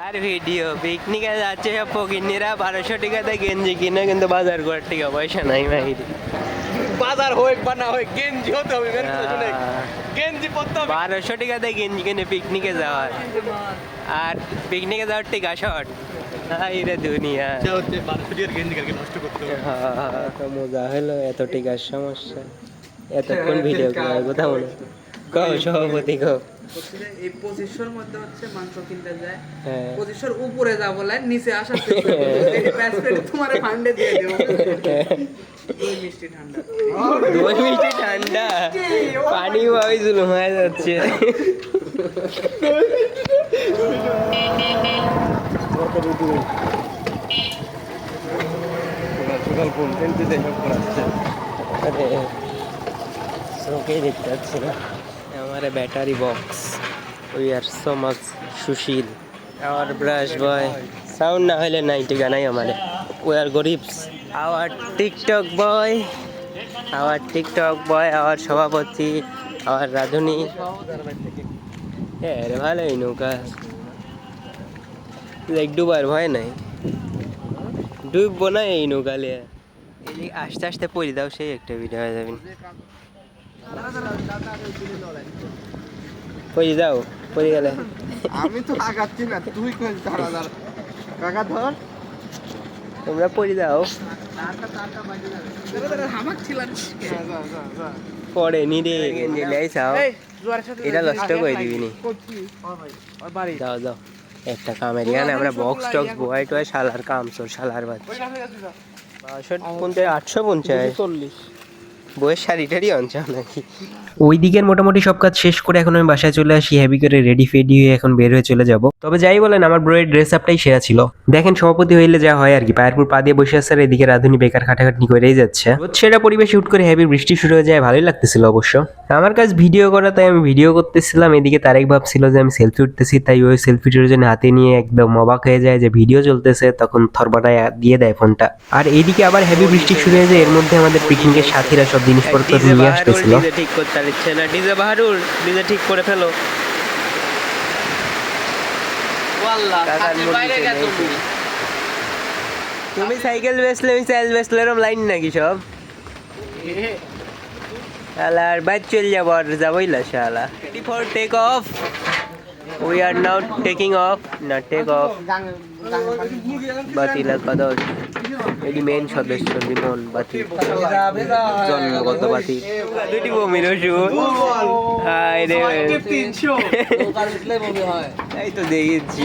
আর video পিকনিকে যাচ্ছে সব ফকিন্নিরা বারোশো টাকাতে গেঞ্জি কিনে কিন্তু বাজার করার টাকা পয়সা নাই ভাই। বাজার হোক বা না হোক গেঞ্জি হতে হবে কথা গেঞ্জি পরতে হবে। বারোশো টাকাতে গেঞ্জি কিনে পিকনিকে যাওয়ার আর পিকনিকে যাওয়ার টিকা শট হাই রে দুনিয়া। বারোশো টাকার গেঞ্জি কালকে নষ্ট করতে হবে। তো মজা হলো এত টিকার সমস্যা। এতক্ষণ ভিডিও করার কথা কও সভাপতি কও। এই পঁচিশশোর মধ্যে হচ্ছে মাংস কিনতে যায়। হ্যাঁ। পঁচিশশোর উপরে যা বলে নিচে আসার পেটে তোমার ফান্ডে দিয়ে দেবো। দুই মিষ্টি ঠান্ডা। দই মিষ্টি ঠান্ডা। পানি ভাবে জুলুম হয়ে যাচ্ছে। দেখতে পাচ্ছি না। আমার battery box we are so much Sushil. Our brush boy sound না হলে নাইনটি গানাই আমারে। We are গরিবস our TikTok boy our TikTok boy our সভাপতি আওয়ার রাধুনি। হ্যাঁ রে ভালোই নৌকা। দেখ ডুবার ভয় নাই। ডুববো না এই নৌকা লিয়ে এই আস্তে আস্তে পড়ি দাও, সেই একটা ভিডিও হয়ে যাবেন পড়ি দাও পড়ে গেলে। আমি তো আগাচ্ছি না তুই কই ধরা ধর। কাকা ধর। তোমরা পড়ি হামাক পড়ে নি রে। গেঞ্জি জোয়ারের সাথে এটা নষ্ট করে দিবি নি। দাও দাও একটা কামের এখানে আমরা বক্স টক্স বয় টয় শালার কাম চোর শালার বাচ্চা। বাষট্টি পঞ্চাশ আটশো পঞ্চাশ। চল্লিশ। বইয়ের শাড়ি টাড়ি নাকি? ওই দিকের মোটামুটি সব কাজ শেষ করে এখন আমি বাসায় চলে আসি হেভি করে রেডি ফেডি হয়ে এখন বের হয়ে চলে যাব। তবে যাই বলেন, আমার ব্রোয়ের ড্রেস আপটাই সেরা ছিল। দেখেন, সভাপতি হইলে যা হয় আর কি, পায়ের পর পা দিয়ে বসে আছে এদিকে রাধুনি বেকার খাটাখাটনি করেই যাচ্ছে। রোদ সেরা পরিবেশে উঠ করে হেভি বৃষ্টি শুরু হয়ে যায়, ভালোই লাগতেছিল অবশ্য। আমার কাজ ভিডিও করা, তাই আমি ভিডিও করতেছিলাম। এদিকে তারেক ভাবছিল যে আমি সেলফি উঠতেছি, তাই ওই সেলফিটির জন্য হাতে নিয়ে একদম অবাক হয়ে যায় যে ভিডিও চলতেছে, তখন থরবাটায় দিয়ে দেয় ফোনটা আর এইদিকে আবার হেভি বৃষ্টি শুরু হয়ে যায়, এর মধ্যে আমাদের পিকনিকের সাথীরা সব জিনিসপত্র নিয়ে আসতেছিল। ঠিক করতে পারছে না। ডিজে বাহারুল ডিজে ঠিক করে ফেলো। বাইরে তুমি। সাইকেল বেচলে আমি সাইকেল বেচলে এরম লাইন নাকি সব? শালা আর বাইক চল যাব আর যাবোই না শালা। Ready for take off we are now taking off না টেক অফ বাতিলা কদ এটি মেন সদস্য বিমল বাতি। জন্মগত বাতি। দুটি বমির ওষুধ হয় এই তো দেখেছি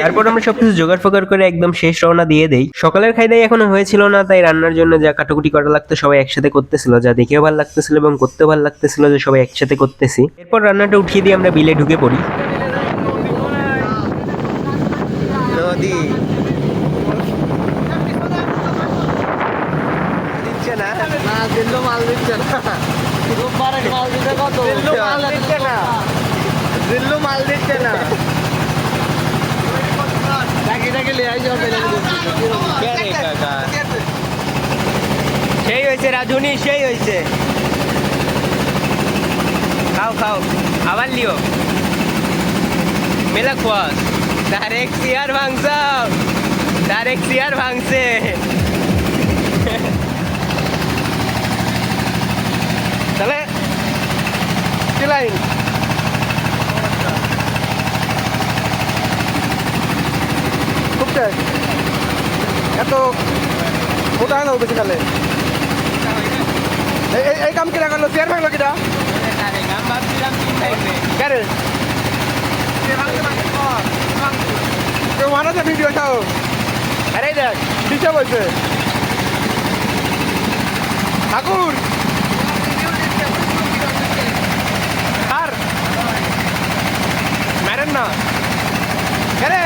তারপর আমরা সবকিছু জোগাড় ফোগাড় করে একদম শেষ রওনা দিয়ে দেই। সকালের খাইদাই এখনও হয়েছিল না তাই রান্নার জন্য যা কাটাকুটি করা লাগতো সবাই একসাথে করতেছিল। যা দেখেও ভালো লাগতেছিল এবং করতেও ভালো লাগতেছিল যে সবাই একসাথে করতেছি। এরপর রান্নাটা উঠিয়ে দিয়ে আমরা বিলে ঢুকে পড়ি। নদী না? না মাল দিচ্ছে না। রোববারের মাল দিতে কত? মাল দিচ্ছে না। দিল্লু মাল দিচ্ছে না। ডাকি ডাকি লিয়ে আই যাও কে রে কাকা? সেই হয়েছে রাধুনি সেই হয়েছে। খাও খাও আবার লিও। মেলা খোয়াস। ডাইরেক্ট চেয়ার ভাঙছ ডাইরেক্ট চেয়ার ভাঙছে। তাহলে কি লাইন? খুব টেক এত মোটা হয়ে বেশি তাহলে এই- কাম কিরা করল? চেয়ার ভাঙলো কিটা কারে কেউ মারা যে ভিডিও চাও আরে দেখ ডিস্টার্ব হয়েছে ঠাকুর আর মেরেন না? কেরে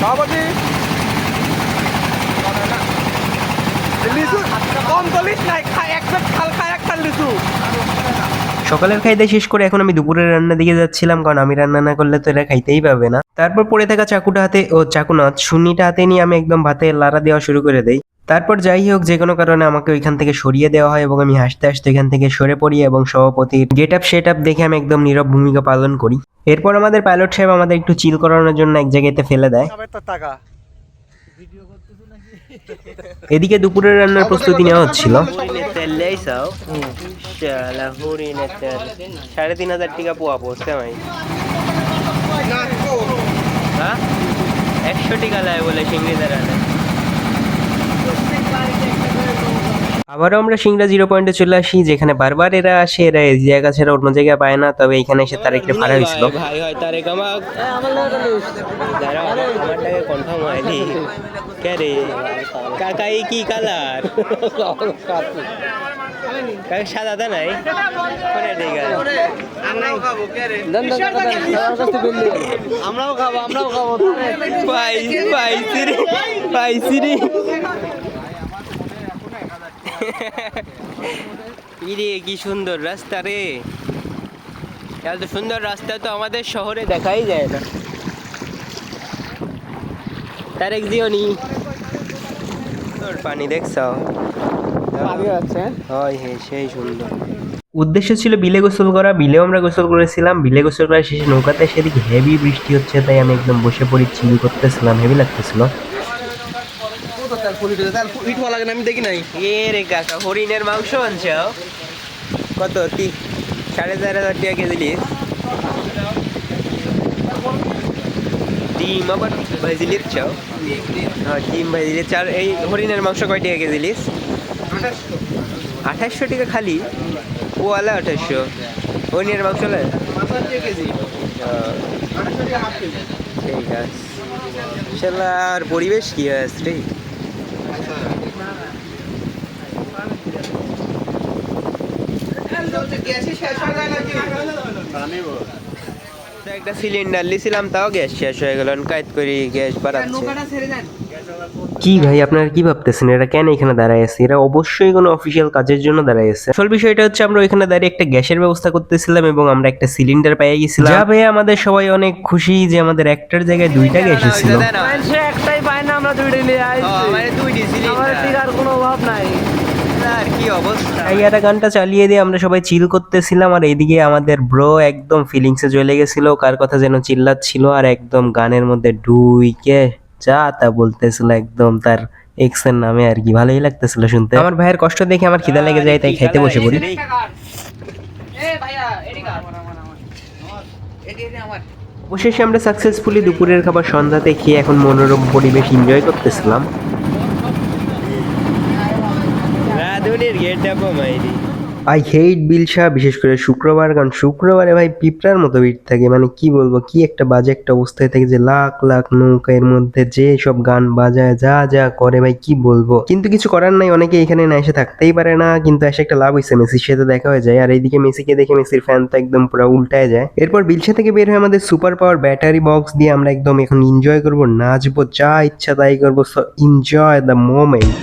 সভাপতি! সকালের খাইতে শেষ করে এখন আমি দুপুরের রান্নার দিকে যাচ্ছিলাম, কারণ আমি রান্না না করলে তো এরা খাইতেই পাবে না। তারপর পড়ে থাকা চাকুটা হাতে ও চাকু না শুনিটা হাতে নিয়ে আমি একদম ভাতে লাড়া দেওয়া শুরু করে দেই। তারপর যাই হোক যে কোনো কারণে আমাকে ওইখান থেকে সরিয়ে দেওয়া হয় এবং আমি হাসতে হাসতে এখান থেকে সরে পড়ি এবং সভাপতির গেট আপ সেট আপ দেখে আমি একদম নীরব ভূমিকা পালন করি। এরপর আমাদের পাইলট সাহেব আমাদের একটু চিল করানোর জন্য এক জায়গাতে ফেলে দেয়। এদিকে দুপুরের রান্নার প্রস্তুতি নেওয়া হচ্ছিল। সাড়ে তিন হাজার টাকা পোয়া পড়ছে ভাই হ্যাঁ একশো টাকা লাগে বলে আবারও আমরা সিংড়া জিরো পয়েন্টে চলে আসি যেখানে বারবার এরা আসে এরা এই জায়গা ছাড়া অন্য জায়গায় পায় না তবে এখানে এসে তার একটু ভাড়া হয়েছিল। ভাই হয় আমারটাকে কনফার্ম হয়নি। কে রে? কি কালার সাদা দা নাই। আমরাও খাব আমরাও খাব পাইছি রে ইরে কি সুন্দর রাস্তা রে। এত সুন্দর রাস্তা তো আমাদের শহরে দেখাই যায় না। তারেক জিওনি। তোর পানি দেখছ? হয় হে সেই সুন্দর। উদ্দেশ্য ছিল বিলে গোসল করা বিলেও আমরা গোসল করেছিলাম। বিলে গোসল করার শেষে নৌকাতে সেদিকে হেভি বৃষ্টি হচ্ছে তাই আমি একদম বসে পড়ি চিল করতেছিলাম হেভি লাগতেছিল। ইট লাগে না আমি দেখি নাই। এ রে কাকা হরিণের মাংস আনছাও কত? তি সাড়ে চার হাজার টাকা কেজি লিস ডিম আবার ভাজিলির চাও হ্যাঁ ডিম ভাজিলি চার এই হরিণের মাংস কয় টাকা কেজি লিস আঠাশশো টাকা খালি? ওয়ালা আঠাশশো। হরিণের মাংস লে কেজি হ্যাঁ, ঠিক আছে। আর পরিবেশ কি আছে একটা সিলিন্ডার লিছিলাম তাও গ্যাস শেষ হয়ে গেল কাইত করি গ্যাস বাড়াচ্ছে নৌকাটা ছেড়ে দেন কি ভাই আপনারা কি ভাবতেছেন এরা কেন এখানে দাঁড়ায় আছে এরা অবশ্যই কোনো অফিসিয়াল কাজের জন্য দাঁড়ায় আছে আসল বিষয়টা হচ্ছে আমরা ওইখানে দাঁড়িয়ে একটা গ্যাসের ব্যবস্থা করতেছিলাম এবং আমরা একটা সিলিন্ডার পেয়ে গেছিলাম যা পেয়ে আমাদের সবাই অনেক খুশি যে আমাদের একটার জায়গায় দুইটা গ্যাস ছিল একটাই আমরা দুইটাই নিয়ে আইছি। আমার দুইটি টিকার কোনো অভাব নাই। কি অবস্থা? এই একটা গানটা চালিয়ে দিয়ে আমরা সবাই চিল করতেছিলাম আর এইদিকে আমাদের ব্রো একদম ফিলিংসে চলে গেছিল কার কথা যেন চিল্লাচ্ছিল আর একদম গানের মধ্যে ডুইকে যা তা বলতেছিল একদম তার এক্সের নামে আর কি ভালোই লাগতেছিল শুনতে। আমার ভাইয়ের কষ্ট দেখে আমার খিদা লেগে যায় তাই খাইতে বসে পড়ি। এ ভাইয়া অবশেষে আমরা সাকসেসফুলি দুপুরের খাবার সন্ধ্যাতে খেয়ে এখন মনোরম পরিবেশ এনজয় করতেছিলাম। রাধুনির গেট মাইরি আই হেট বিলসা বিশেষ করে শুক্রবার, কারণ শুক্রবারে ভাই পিঁপড়ার মতো ভিড় থাকে। মানে কি বলব, কি একটা বাজে একটা অবস্থায় থাকে যে লাখ লাখ নৌকা এর মধ্যে যে সব গান বাজায়, যা যা করে ভাই, কি বলব? কিন্তু কিছু করার নাই, অনেকে এখানে না এসে থাকতেই পারে না, কিন্তু এসে একটা লাভ হয়েছে মেসির সাথে দেখা হয়ে যায়। আর এইদিকে মেসিকে দেখে মেসির ফ্যান তো একদম পুরো উল্টায় যায়। এরপর বিলসা থেকে বের হয়ে আমাদের সুপার পাওয়ার ব্যাটারি বক্স দিয়ে আমরা একদম এখন এনজয় করব, নাচবো, যা ইচ্ছা তাই করব। Enjoy the moment